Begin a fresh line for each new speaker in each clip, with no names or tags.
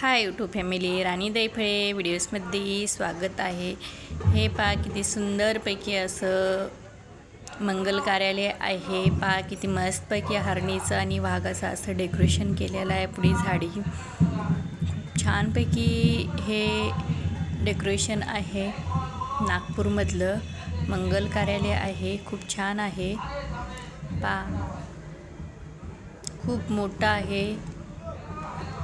Hi YouTube family राणी दैफळे व्हिडिओजमध्ये स्वागत आहे. हे पहा किती सुंदरपैकी असं मंगल कार्यालय आहे. पहा किती मस्तपैकी हरणीचं आणि वाघाचं असं डेकोरेशन केलेलं आहे पुढे झाडी. छानपैकी हे डेकोरेशन आहे. नागपूरमधलं मंगल कार्यालय आहे. खूप छान आहे. पहा. खूप मोठं आहे.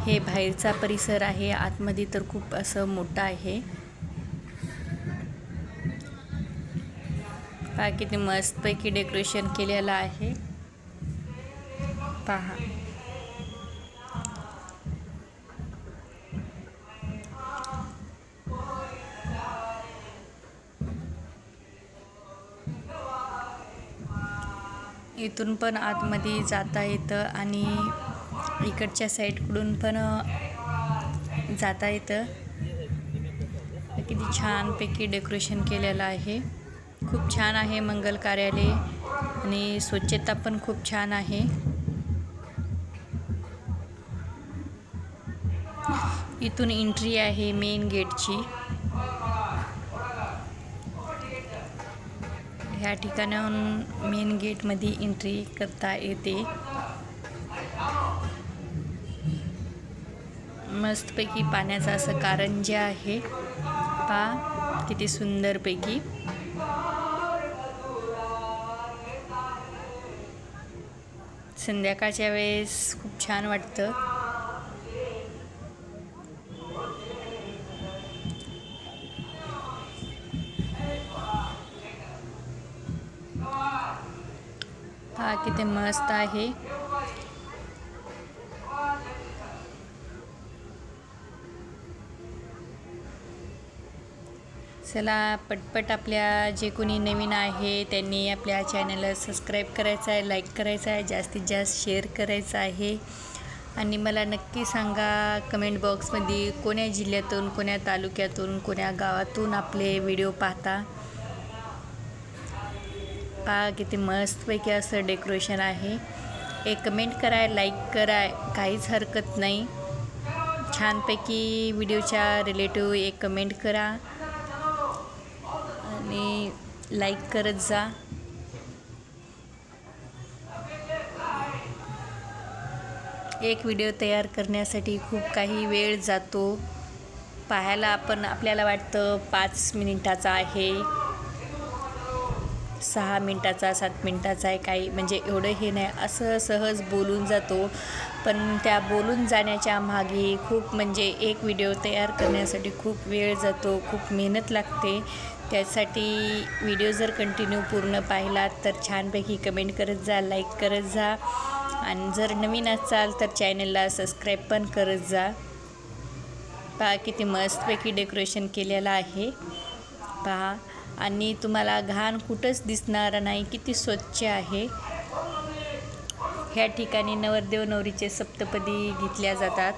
हे बाहेरचा परिसर आहे. आतमध्ये तर खूप असं मोठं आहे. पहा किती मस्तपैकी डेकोरेशन केलेलं आहे. पहा. इथून पण आतमध्ये जाता येतं आणि इकडच्या साईडकडून पण जाता येतं. किती छानपैकी डेकोरेशन केलेलं आहे. खूप छान आहे मंगल कार्यालय आणि स्वच्छता पण खूप छान आहे. इथून एंट्री आहे मेन गेटची. ह्या ठिकाणाहून मेन गेटमध्ये एंट्री करता येते. मस्तपैकी पाण्याचं असं कारंजे आहे पा किती सुंदरपैकी. संध्याकाळच्या वेळेस खूप छान वाटतं. हा किती मस्त आहे. चला पटपट आपल्या जे कोणी नवीन आहे त्यांनी आपल्या चॅनलला सबस्क्राईब करायचं आहे लाईक करायचं आहे जास्तीत जास्त शेअर करायचं आहे. आणि मला नक्की सांगा कमेंट बॉक्समध्ये कोण्या जिल्ह्यातून कोण्या तालुक्यातून कोण्या गावातून आपले व्हिडिओ पाहता? पहा किती मस्तपैकी असं डेकोरेशन आहे. एक कमेंट करा लाईक करा काहीच हरकत नाही. छानपैकी व्हिडिओच्या रिलेटिव्ह एक कमेंट करा. आणि लाईक करत जा. एक व्हिडिओ तयार करण्यासाठी खूप काही वेळ जातो. पाहायला आपण आपल्याला वाटतं पाच मिनिटाचा आहे. सहा मिनटाचा सात मिनटाचा आहे काही म्हणजे एवढं हे नाही. असं सहज बोलून जातो. पण त्या बोलून जाण्याच्या मागे खूप म्हणजे एक व्हिडिओ तयार करण्यासाठी खूप वेळ जातो खूप मेहनत लागते. त्यासाठी व्हिडिओ जर कंटिन्यू पूर्ण पाहिलात तर छानपैकी कमेंट करत जा लाईक करत जा. आणि जर नवीन असाल तर चॅनलला सबस्क्राईब पण करत जा. पहा किती मस्तपैकी डेकोरेशन केलेलं आहे. पहा. आणि तुम्हाला घाण कुठंच दिसणार नाही किती स्वच्छ आहे. ह्या ठिकाणी नवरदेव नवरीचे सप्तपदी घेतल्या जातात.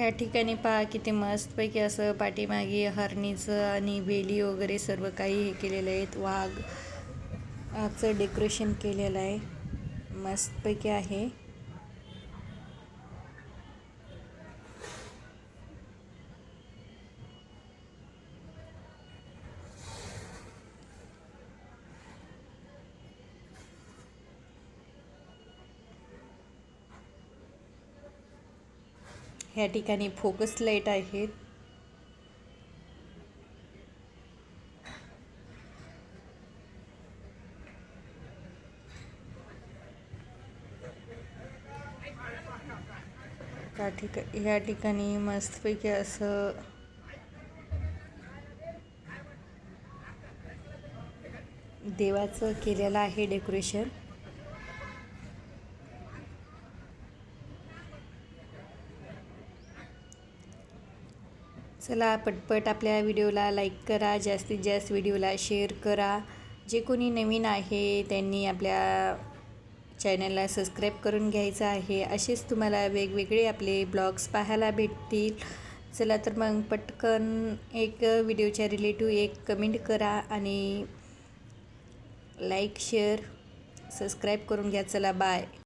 ह्या ठिकाणी पहा किती मस्तपैकी असं पाठीमागे हरणीचं आणि वेली वगैरे सर्व काही हे केलेलं आहेत. वाघ आगचं डेकोरेशन केलेलं आहे. मस्तपैकी आहे. ह्या ठिकाणी फोकस लाइट आहेत. त्या ठिका ह्या ठिकाणी मस्तपैकी असं देवाचं केलेलं आहे डेकोरेशन. चला पटपट आपल्या व्हिडिओला लाईक करा जास्तीत जास्त व्हिडिओला शेअर करा. जे कोणी नवीन आहे त्यांनी आपल्या चॅनलला सबस्क्राईब करून घ्यायचं आहे. असेच तुम्हाला वेगवेगळे आपले ब्लॉग्स पाहायला भेटतील. चला तर मग पटकन एक व्हिडिओच्या रिलेटिव्ह एक कमेंट करा आणि लाईक शेअर सबस्क्राईब करून घ्या. चला बाय.